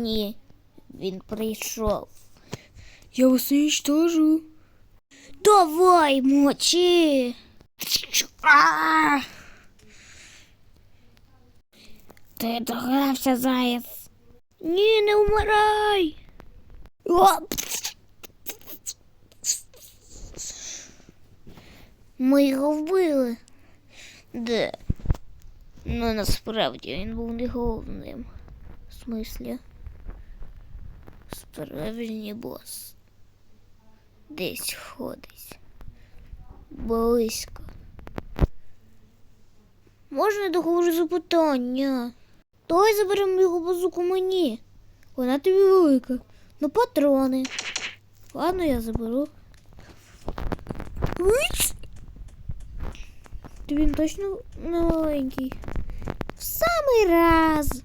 Ні, він прийшов. Я вас уничтожу. Давай, мочи. Ти догрався, заяць. Ні, не вмирай. Оп! Ми його вбили. Де? Ну насправді він був не головним. В смислі? Справжній бос. Десь ходить. Близько. Можна я договорю запитання? Давай заберемо його базуку мені. Вона тобі велика. Ну патрони. Ладно, я заберу. Ти він точно маленький. В самий раз.